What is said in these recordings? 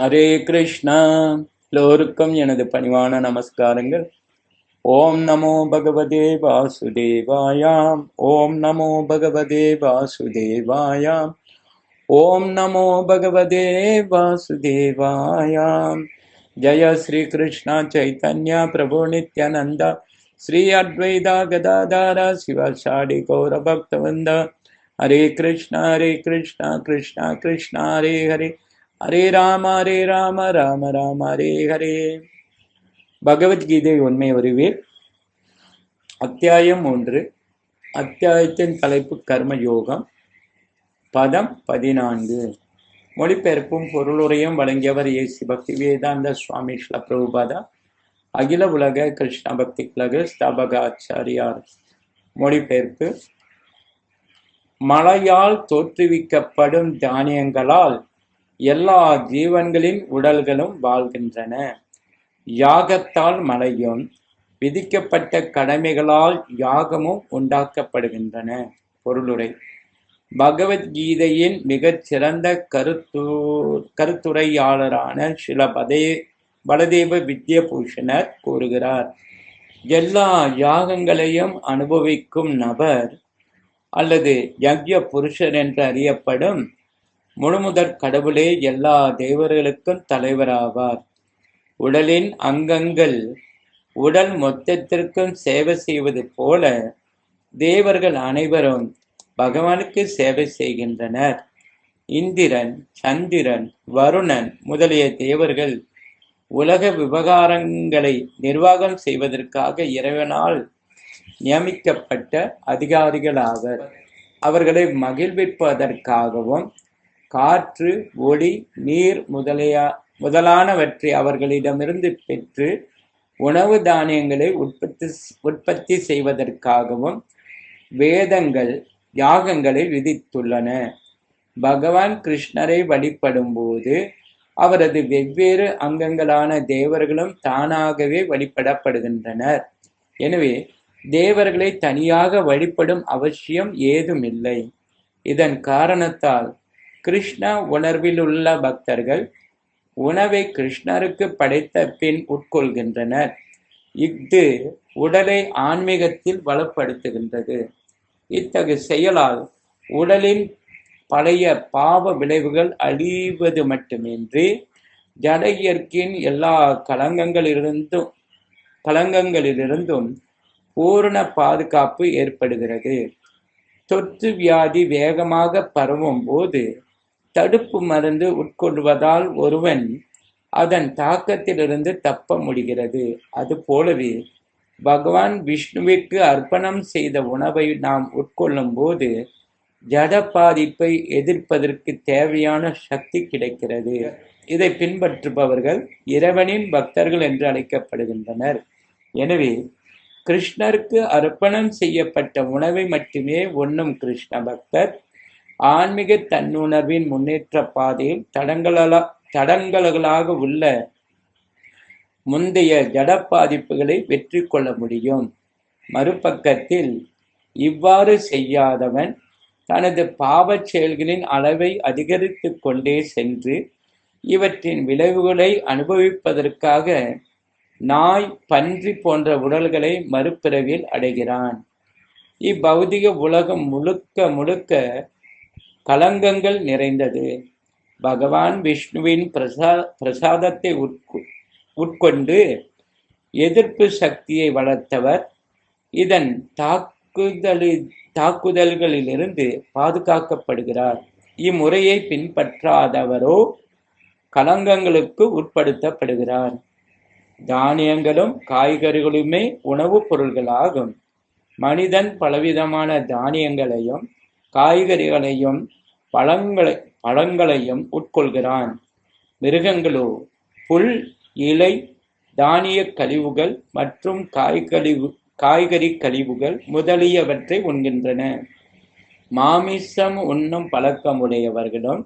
ஹரே கிருஷ்ணா. எல்லோருக்கும் எனது பணிவான நமஸ்காரங்கள். ஓம் நமோ பகவதே வாசுதேவாயாம். ஓம் நமோ பகவதே வாசுதேவாயாம். ஓம் நமோ பகவதே வாசுதேவாயாம். ஜய ஸ்ரீ கிருஷ்ணா சைத்தன்யா பிரபு நித்யானந்தா. ஸ்ரீ அத்வைதா கதாதாரா சிவசாடி கௌர பக்தவந்த. ஹரே கிருஷ்ணா ஹரே கிருஷ்ணா கிருஷ்ணா கிருஷ்ணா ஹரே ஹரே. ஹரே ராம ஹரே ராம ராம ராம ஹரே ஹரே. பகவத்கீதை உண்மை அறிவில் அத்தியாயம் ஒன்று. அத்தியாயத்தின் தலைப்பு கர்ம யோகம் பதம் பதினான்கு. மொழிபெயர்ப்பும் பொருளுரையும் வழங்கியவர் ஏசி பக்தி வேதாந்த சுவாமி ஸ்ல பிரபுபாதா. அகில உலக கிருஷ்ண பக்தி கழக ஸ்தாபக ஆச்சாரியார் மொழிபெயர்ப்பு. மழையால் தோற்றுவிக்கப்படும் தானியங்களால் எல்லா ஜீவன்களின் உடல்களும் வாழ்கின்றன. யாகத்தால் மழையும் விதிக்கப்பட்ட கடமைகளால் யாகமும் உண்டாக்கப்படுகின்றன. பொருளுரை. பகவத்கீதையின் மிகச் சிறந்த கருத்து கருத்துரையாளரான சில பதே பலதேவ வித்யபூஷணர் கூறுகிறார் எல்லா யாகங்களையும் அனுபவிக்கும் நபர் அல்லது யக்ய புருஷர் என்று அறியப்படும் முழுமுதற் கடவுளே எல்லா தேவர்களுக்கும் தலைவராவார். உடலின் அங்கங்கள் உடல் மொத்தத்திற்கும் சேவை செய்வது போல தேவர்கள் அனைவரும் பகவானுக்கு சேவை செய்கின்றனர். இந்திரன் சந்திரன் வருணன் முதலிய தேவர்கள் உலக விவகாரங்களை நிர்வாகம் செய்வதற்காக இறைவனால் நியமிக்கப்பட்ட அதிகாரிகளாவர். அவர்களை மகிழ்விப்பதற்காகவும் காற்று ஒளி நீர் முதலிய முதலானவற்றை அவர்களிடமிருந்து பெற்று உணவு தானியங்களை உற்பத்தி உற்பத்தி செய்வதற்காகவும் வேதங்கள் யாகங்களை விதித்துள்ளன. பகவான் கிருஷ்ணரை வழிபடும் போது அவரது வெவ்வேறு அங்கங்களான தேவர்களும் தானாகவே வழிபடப்படுகின்றனர். எனவே தேவர்களை தனியாக வழிபடும் அவசியம் ஏதுமில்லை. இதன் காரணத்தால் கிருஷ்ண உணர்விலுள்ள பக்தர்கள் உணவை கிருஷ்ணருக்கு படைத்த பின் உட்கொள்கின்றனர். இஃது உடலை ஆன்மீகத்தில் வளப்படுத்துகின்றது இத்தகு செயலால் உடலின் பழைய பாவ விளைவுகள் அழிவது மட்டுமின்றி ஜட இயற்கையின் எல்லா களங்கங்களிலிருந்தும் களங்கங்களிலிருந்தும் பூரண பாதுகாப்பு ஏற்படுகிறது. தொற்று வியாதி வேகமாக பரவும் போது தடுப்பு மருந்து உட்கொள்வதால் ஒருவன் அதன் தாக்கத்திலிருந்து தப்ப முடிகிறது. அதுபோலவே பகவான் விஷ்ணுவிற்கு அர்ப்பணம் செய்த உணவை நாம் உட்கொள்ளும் போது ஜட பாதிப்பை எதிர்ப்பதற்கு தேவையான சக்தி கிடைக்கிறது. இதை பின்பற்றுபவர்கள் இறைவனின் பக்தர்கள் என்று அழைக்கப்படுகின்றனர். எனவே கிருஷ்ணருக்கு அர்ப்பணம் செய்யப்பட்ட உணவை மட்டுமே உண்ணும் கிருஷ்ண பக்தர் ஆன்மீக தன்னுணர்வின் முன்னேற்ற பாதையில் தடங்களா தடங்கல்களாக உள்ள முந்தைய ஜட பாதிப்புகளை வெற்றி கொள்ள முடியும். மறுபக்கத்தில் இவ்வாறு செய்யாதவன் தனது பாவச் செயல்களின் அளவை அதிகரித்து கொண்டே சென்று இவற்றின் விளைவுகளை அனுபவிப்பதற்காக நாய் பன்றி போன்ற உடல்களை மறுபிறவில் அடைகிறான். இப்பௌதிக உலகம் முழுக்க முழுக்க களங்கங்கள் நிறைந்தது. பகவான் விஷ்ணுவின் பிரசா பிரசாதத்தை உட்கு உட்கொண்டு எதிர்ப்பு சக்தியை வளர்த்தவர். இதன் தாக்குதலில் தாக்குதல்களிலிருந்து பாதுகாக்கப்படுகிறார். இம்முறையை பின்பற்றாதவரோ களங்கங்களுக்கு உட்படுத்தப்படுகிறார். தானியங்களும் காய்கறிகளுமே உணவுப் பொருள்களாகும். மனிதன் பலவிதமான தானியங்களையும் காய்கறிகளையும் பழங்களை பழங்களையும் உட்கொள்கிறான். மிருகங்களோ புல் இலை தானிய கழிவுகள் மற்றும் காய்கழிவு காய்கறி கழிவுகள் முதலியவற்றை உண்கின்றன. மாமிசம் உண்ணும் பழக்கமுடையவர்களும்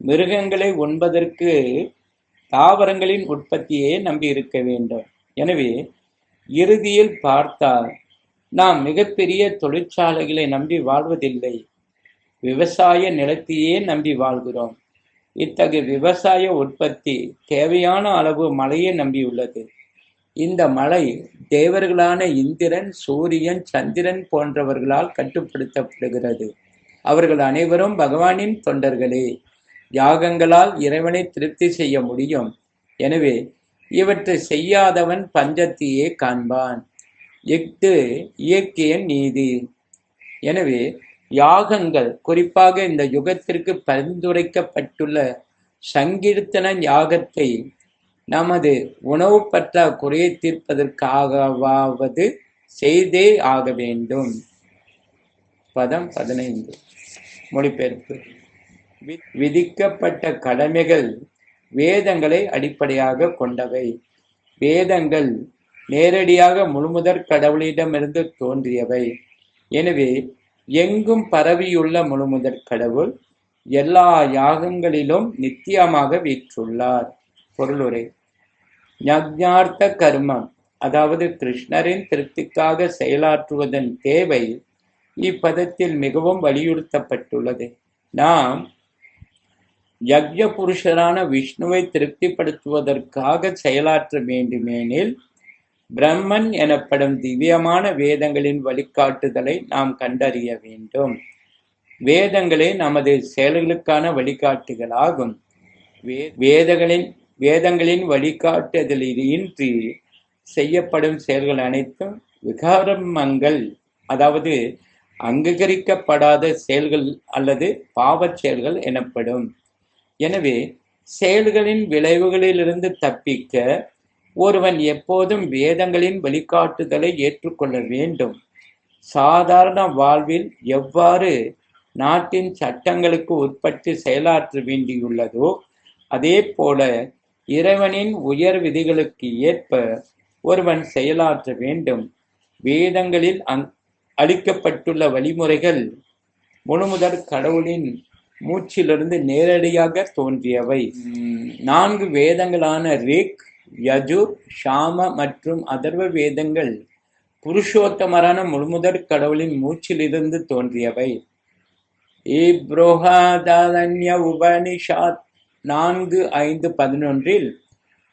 மிருகங்களை உண்பதற்கு தாவரங்களின் உற்பத்தியே நம்பி இருக்க வேண்டும். எனவே இறுதியில் பார்த்தால் நாம் மிகப்பெரிய தொழிற்சாலைகளை நம்பி வாழ்வதில்லை. விவசாய நிலத்தையே நம்பி வாழ்கிறோம். இத்தகைய விவசாய உற்பத்தி தேவையான அளவு மழையை நம்பியுள்ளது இந்த மழை தேவர்களான இந்திரன் சூரியன் சந்திரன் போன்றவர்களால் கட்டுப்படுத்தப்படுகிறது. அவர்கள் அனைவரும் பகவானின் தொண்டர்களே. யாகங்களால் இறைவனை திருப்தி செய்ய முடியும். எனவே இவற்றை செய்யாதவன் பஞ்சத்தையே காண்பான். இஃது இயற்கையின் நீதி. எனவே யாகங்கள் குறிப்பாக இந்த யுகத்திற்கு பரிந்துரைக்கப்பட்டுள்ள சங்கீர்த்தன யாகத்தை நமது உணவு பற்றாக்குறையை தீர்ப்பதற்காகவாவது செய்தே ஆக வேண்டும். பதம் பதினைந்து. மொழிபெயர்ப்பு. வி- விதிக்கப்பட்ட கடமைகள் வேதங்களை அடிப்படையாக கொண்டவை. வேதங்கள் நேரடியாக முழுமுதற் கடவுளிடமிருந்து தோன்றியவை. எனவே எங்கும் பரவியுள்ள முழுமுதற் கடவுள் எல்லா யாகங்களிலும் நித்தியமாக வீற்றுள்ளார். பொருளுரை யஜ்ஞார்த்த கர்மம் அதாவது கிருஷ்ணரின் திருப்திக்காக செயலாற்றுவதன் தேவை இப்பதத்தில் மிகவும் வலியுறுத்தப்பட்டுள்ளது. நாம் யக்ஞ புருஷரான விஷ்ணுவை திருப்திப்படுத்துவதற்காக செயலாற்ற வேண்டுமெனில் பிரம்மன் எனப்படும் திவ்யமான வேதங்களின் வழிகாட்டுதலை நாம் கண்டறிய வேண்டும். வேதங்களே நமது செயல்களுக்கான வழிகாட்டுகளாகும் வே- வேதங்களின் வேதங்களின் வழிகாட்டுதலின்றி செய்யப்படும் செயல்கள் அனைத்தும் விகாரமங்கள். அதாவது அங்கீகரிக்கப்படாத செயல்கள் அல்லது பாவச் செயல்கள் எனப்படும். எனவே செயல்களின் விளைவுகளிலிருந்து தப்பிக்க ஒருவன் எப்போதும் வேதங்களின் வழிகாட்டுதலை ஏற்றுக்கொள்ள வேண்டும். சாதாரண வாழ்வில் எவ்வாறு நாட்டின் சட்டங்களுக்கு உட்பட்டு செயலாற்ற வேண்டியுள்ளதோ அதே போல இறைவனின் உயர் விதிகளுக்கு ஏற்ப ஒருவன் செயலாற்ற வேண்டும். வேதங்களில் அங் அளிக்கப்பட்டுள்ள வழிமுறைகள் முழுமுதற் கடவுளின் மூச்சிலிருந்து நேரடியாக தோன்றியவை. நான்கு வேதங்களான ரிக் யஜுர் ஷாம மற்றும் அதர்வ வேதங்கள் புருஷோத்தமரான முழுமுதற் கடவுளின் மூச்சிலிருந்து தோன்றியவை. இப்ரோஹாதன்ய உபனிஷாத் நான்கு ஐந்து பதினொன்றில்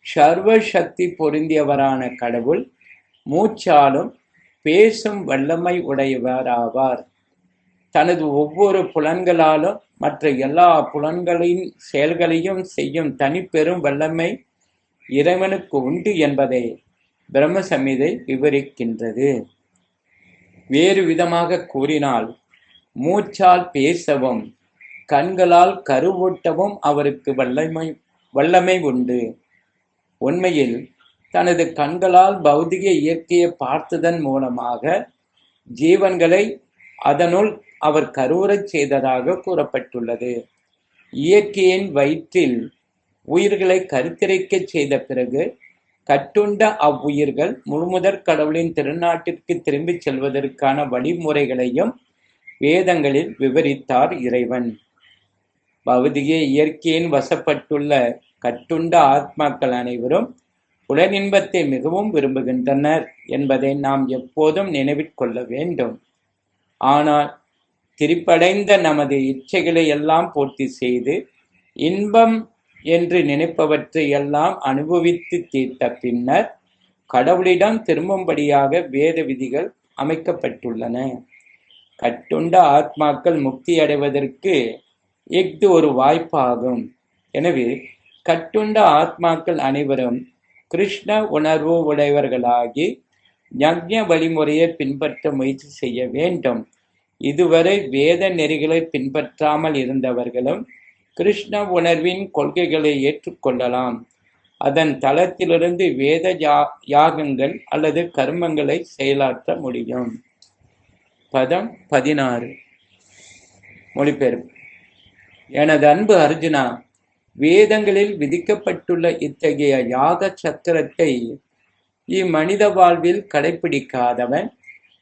சர்வ சக்தி பொருந்தியவரான கடவுள் மூச்சாலும் பேசும் வல்லமை உடையவராவார். தனது ஒவ்வொரு புலன்களாலும் மற்ற எல்லா புலன்களின் செயல்களையும் செய்யும் தனிப்பெரும் வல்லமை இறைவனுக்கு உண்டு என்பதை பிரம்மசமிதை விவரிக்கின்றது. வேறு விதமாக கூறினால் மூச்சால் பேசவும் கண்களால் கருவூட்டவும் அவருக்கு வல்லமை வல்லமை உண்டு. உண்மையில் தனது கண்களால் பௌதிக இயற்கையை பார்த்ததன் மூலமாக ஜீவன்களை அதனுள் அவர் கருவுறச் செய்ததாக கூறப்பட்டுள்ளது. இயற்கையின் வயிற்றில் உயிர்களை கருத்திரைக்கச் செய்த பிறகு கட்டுண்ட அவ்வுயிர்கள் முழுமுதற் கடவுளின் திருநாட்டிற்கு திரும்பிச் செல்வதற்கான வழிமுறைகளையும் வேதங்களில் விவரித்தார் இறைவன். பௌதிக இயற்கையின் வசப்பட்டுள்ள கட்டுண்ட ஆத்மாக்கள் அனைவரும் புலனின்பத்தை மிகவும் விரும்புகின்றனர் என்பதை நாம் எப்போதும் நினைவிற்கொள்ள வேண்டும். ஆனால் திரிப்படைந்த நமது இச்சைகளை எல்லாம் பூர்த்தி செய்து இன்பம் என்று நினைப்பவற்றை எல்லாம் அனுபவித்து தீர்த்த பின்னர் கடவுளிடம் திரும்பும்படியாக வேத விதிகள் அமைக்கப்பட்டுள்ளன. கட்டுண்ட ஆத்மாக்கள் முக்தி அடைவதற்கு இஃது ஒரு வாய்ப்பாகும். எனவே கட்டுண்ட ஆத்மாக்கள் அனைவரும் கிருஷ்ண உணர்வு உடையவர்களாகி யக்ஞ வழிமுறையை பின்பற்ற முயற்சி செய்ய வேண்டும். இதுவரை வேத நெறிகளை பின்பற்றாமல் இருந்தவர்களும் கிருஷ்ண உணர்வின் கொள்கைகளை ஏற்றுக்கொள்ளலாம் அதன் தளத்திலிருந்து வேத யா- யாகங்கள் அல்லது கர்மங்களை செயலாற்ற முடியும். பதம் பதினாறு. மொழிபெயர்ப்பு. எனது அன்பு அர்ஜுனா வேதங்களில் விதிக்கப்பட்டுள்ள இத்தகைய யாக சக்கரத்தை இம்மனித வாழ்வில் கடைப்பிடிக்காதவன்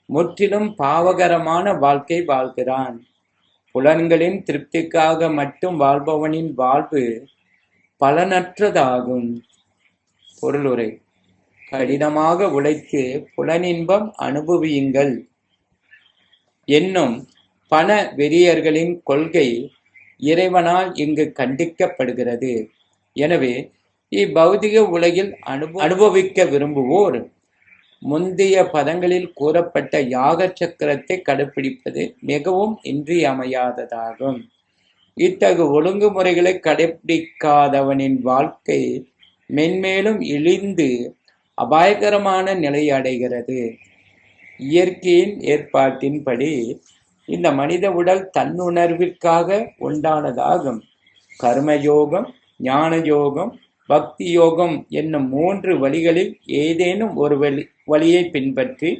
முற்றிலும் பாவகரமான வாழ்க்கை வாழ்கிறான். புலன்களின் திருப்திக்காக மட்டும் வாழ்பவனின் வாழ்வு பலனற்றதாகும். பொருளுரை கடினமாக உழைத்து புலனின்பம் அனுபவியுங்கள். என்னும் பண வெறியர்களின் கொள்கை இறைவனால் இங்கு கண்டிக்கப்படுகிறது. எனவே இப்பௌதிக உலகில் அனுபவிக்க விரும்புவோர் முந்தைய பதங்களில் கூறப்பட்ட யாக சக்கரத்தை கடைபிடிப்பது மிகவும் இன்றியமையாததாகும். இத்தகு ஒழுங்குமுறைகளை கடைபிடிக்காதவனின் வாழ்க்கை மென்மேலும் இழிந்து அபாயகரமான நிலை அடைகிறது. இயற்கையின் ஏற்பாட்டின்படி இந்த மனித உடல் தன்னுணர்விற்காக உண்டானதாகும். கர்மயோகம் ஞான யோகம் பக்தி யோகம் என்னும் மூன்று வழிகளில் ஏதேனும் ஒரு வழி வழியை பின்பற்றி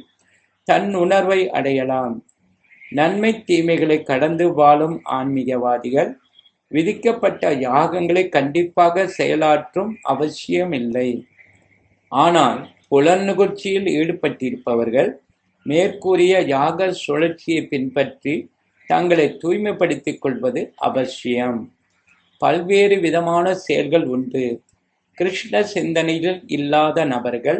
தன் உணர்வை அடையலாம். நன்மை தீமைகளை கடந்து வாழும் ஆன்மீகவாதிகள் விதிக்கப்பட்ட யாகங்களை கண்டிப்பாக செயலாற்றும் அவசியமில்லை. ஆனால் புலன்நுகர்ச்சியில் ஈடுபட்டிருப்பவர்கள் மேற்கூறிய யாக சுழற்சியை பின்பற்றி தங்களை தூய்மைப்படுத்திக் கொள்வது அவசியம். பல்வேறு விதமான செயல்கள் உண்டு. கிருஷ்ண சிந்தனையில் இல்லாத நபர்கள்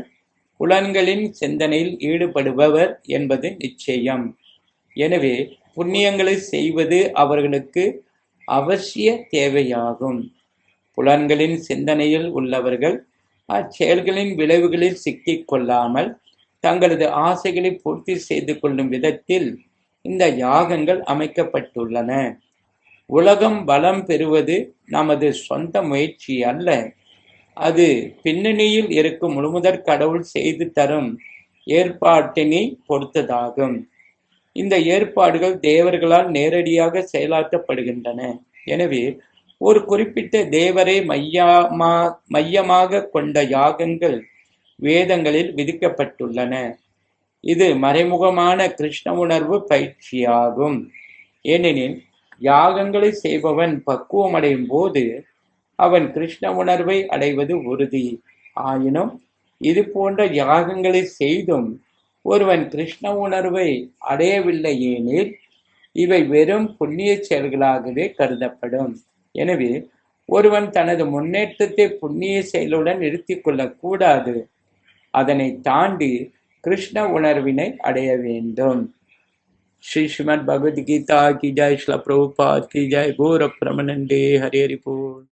புலன்களின் சிந்தனையில் ஈடுபடுபவர் என்பது நிச்சயம். எனவே புண்ணியங்களை செய்வது அவர்களுக்கு அவசிய தேவையாகும். புலன்களின் சிந்தனையில் உள்ளவர்கள் அச்செயல்களின் விளைவுகளில் சிக்கிக் கொள்ளாமல் தங்களது ஆசைகளை பூர்த்தி செய்து கொள்ளும் விதத்தில் இந்த யாகங்கள் அமைக்கப்பட்டுள்ளன. உலகம் பலம் பெறுவது நமது சொந்த முயற்சி அல்ல. அது பின்னணியில் இருக்கும் முழுமுதற் கடவுள் செய்து தரும் ஏற்பாட்டினை பொறுத்ததாகும். இந்த ஏற்பாடுகள் தேவர்களால் நேரடியாக செயலாற்றப்படுகின்றன. எனவே ஒரு குறிப்பிட்ட தேவரை மையமா மையமாக கொண்ட யாகங்கள் வேதங்களில் விதிக்கப்பட்டுள்ளன. இது மறைமுகமான கிருஷ்ண உணர்வு பயிற்சியாகும். ஏனெனில் யாகங்களை செய்பவன் பக்குவமடையும் போது அவன் கிருஷ்ண உணர்வை அடைவது உறுதி. ஆயினும் இது போன்ற யாகங்களை செய்தும் ஒருவன் கிருஷ்ண உணர்வை அடையவில்லை எனில் இவை வெறும் புண்ணிய செயல்களாகவே கருதப்படும். எனவே ஒருவன் தனது முன்னேற்றத்தை புண்ணிய செயலுடன் நிறுத்தி கொள்ளக்கூடாது. அதனை தாண்டி கிருஷ்ண உணர்வினை அடைய வேண்டும். ஸ்ரீ ஸ்ரீமத் பகவத்கீதா கி ஜாய் ஸ்ல பிரபுபாத் கி ஜாய் கோர பிரமணண்டே ஹரி ஹரி போல்.